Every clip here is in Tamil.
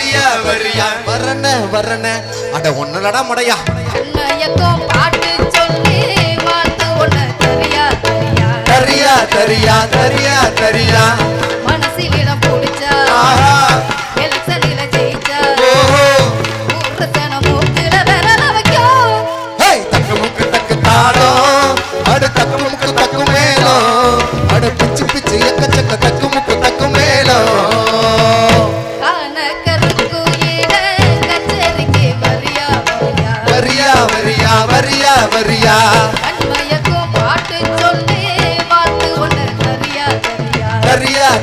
வரியா வரியா. வரண வரண அட ஒன்னலடா மடையா. அண்ணயத்தோ பாட்டு சொல்லி வாத்து ஒன்ன தரியா தரியா. தரியா தரியா தரியா மனசிலிட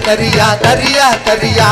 தரியா தரியா தரியா.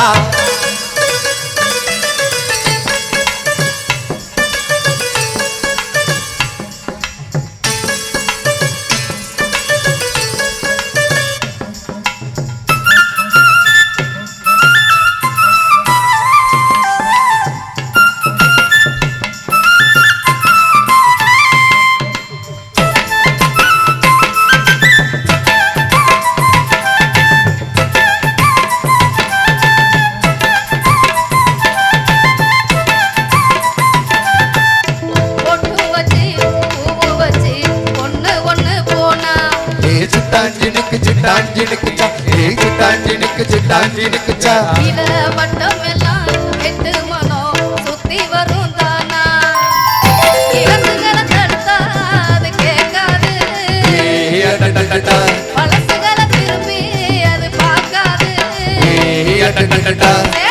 சிட்டாஞ்சினுக்கு சிட்டாஞ்சினுக்கு சா. ஏ சிட்டாஞ்சினுக்கு சிட்டாஞ்சினுக்கு சா. இத வட்டம் எல்லாம் எட்டு மனம் சுத்தி வரும் தானா? இலசுகளை தடுத்தா அது கேட்காது. பழசுகளை திரும்பி அது பார்க்காது. ஏ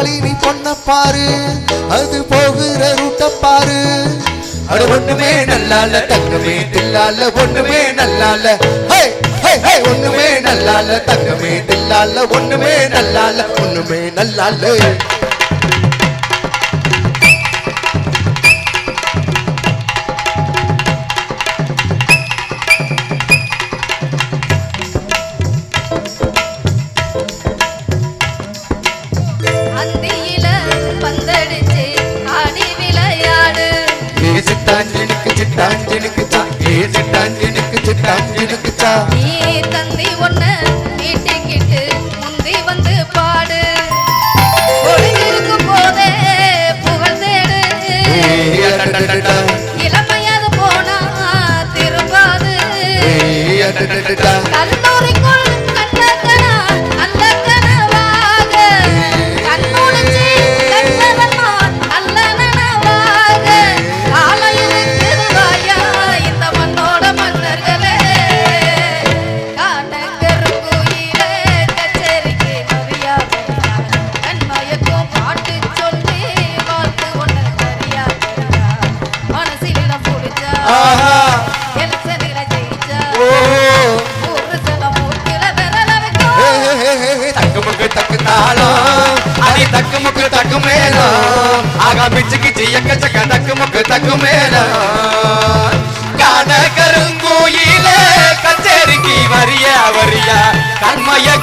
இந்த நீ பொண்ண பாரு அது போகிற ரூட்ட பாரு அட ஒண்ணுமே நல்லால தங்கமே தில்லால ஒண்ணுமே நல்லால. ஒண்ணுமே நல்லால தங்கமே தில்லால ஒண்ணுமே நல்லால ஒண்ணுமே நல்லால. ஒன்று முக்கு தக்கு தாளம் அடி தக்கு முக்கு தக்கு மேளம் ஆகா பிச்சு கிச்சு எக்க சக்க தக்கு முக்கு தக்கு மேளம் காண கருங்கோயிலே கச்சேரிக்கு வரிய வரியா. கண்மயக்கும்